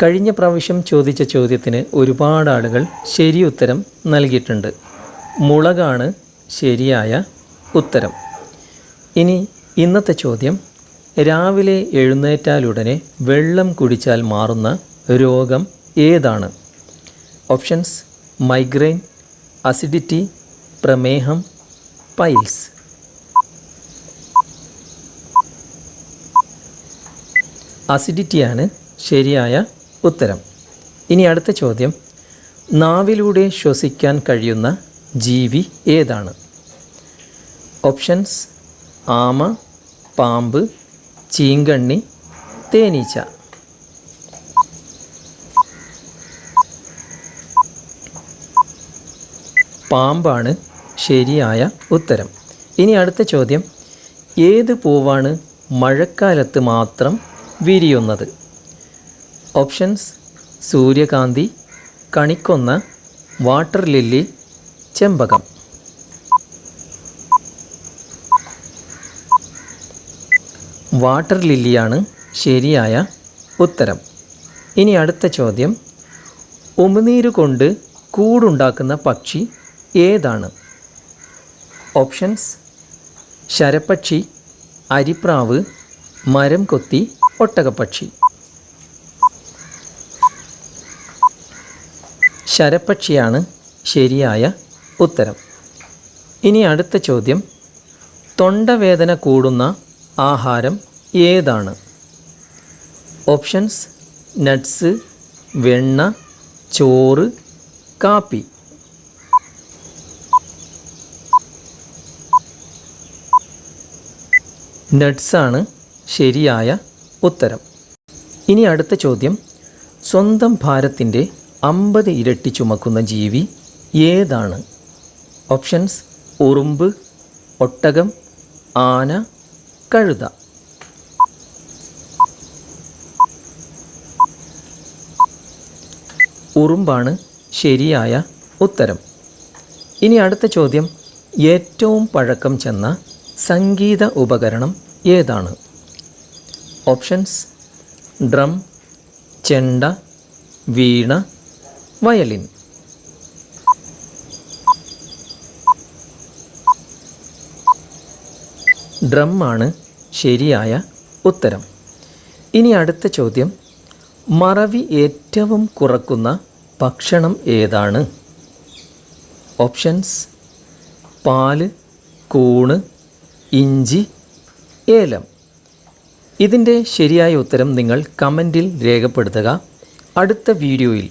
കഴിഞ്ഞ പ്രാവശ്യം ചോദിച്ച ചോദ്യത്തിന് ഒരുപാട് ആളുകൾ ശരി ഉത്തരം നൽകിയിട്ടുണ്ട്. മുളകാണ് ശരിയായ ഉത്തരം. ഇനി ഇന്നത്തെ ചോദ്യം രാവിലെ എഴുന്നേറ്റാലുടനെ വെള്ളം കുടിച്ചാൽ മാറുന്ന രോഗം ഏതാണ്? ഓപ്ഷൻസ് മൈഗ്രെയിൻ അസിഡിറ്റി പ്രമേഹം പൈൽസ്. അസിഡിറ്റിയാണ് ശരിയായ ഉത്തരം. ഇനി അടുത്ത ചോദ്യം. നാവിലൂടെ ശ്വസിക്കാൻ കഴിയുന്ന ജീവി ഏതാണ്? ഓപ്ഷൻസ് ആമ പാമ്പ് ചീങ്കണ്ണി തേനീച്ച. പാമ്പാണ് ശരിയായ ഉത്തരം. ഇനി അടുത്ത ചോദ്യം. ഏത് പൂവാണ് മഴക്കാലത്ത് മാത്രം വിരിയുന്നത്? ഓപ്ഷൻസ്. സൂര്യകാന്തി കണിക്കൊന്ന വാട്ടർ ലില്ലി ചെമ്പകം. വാട്ടർ ലില്ലിയാണ് ശരിയായ ഉത്തരം. ഇനി അടുത്ത ചോദ്യം. ഉമിനീര് കൊണ്ട് കൂടുണ്ടാക്കുന്ന പക്ഷി ഏതാണ്? ഓപ്ഷൻസ്. ശരപ്പക്ഷി അരിപ്രാവ് മരം കൊത്തി ഒട്ടകപ്പക്ഷി. ശരപ്പക്ഷിയാണ് ശരിയായ ഉത്തരം. ഇനി അടുത്ത ചോദ്യം. തൊണ്ടവേദന കൂടുന്ന ആഹാരം ഏതാണ്? ഓപ്ഷൻസ് നട്ട്സ് വെണ്ണ ചോറ് കാപ്പി. നട്ട്സാണ് ശരിയായ ഉത്തരം. ഇനി അടുത്ത ചോദ്യം. സ്വന്തം ഭാരത്തിന്റെ അമ്പത് ഇരട്ടി ചുമക്കുന്ന ജീവി ഏതാണ്? ഓപ്ഷൻസ് ഉറുമ്പ് ഒട്ടകം ആന കഴുത. ഉറുമ്പാണ് ശരിയായ ഉത്തരം. ഇനി അടുത്ത ചോദ്യം ഏറ്റവും പഴക്കം ചെന്ന സംഗീത ഉപകരണം ഏതാണ്? ഓപ്ഷൻസ് ഡ്രം ചെണ്ട വീണ വയലിൻ. ഡ്രം ആണ് ശരിയായ ഉത്തരം. ഇനി അടുത്ത ചോദ്യം. മറവി ഏറ്റവും കുറക്കുന്ന ഭക്ഷണം ഏതാണ്? ഓപ്ഷൻസ്. പാൽ കൂണ് ഇഞ്ചി ഏലം. ഇതിന്റെ ശരിയായ ഉത്തരം നിങ്ങൾ കമന്റിൽ രേഖപ്പെടുത്തുക. അടുത്ത വീഡിയോയിൽ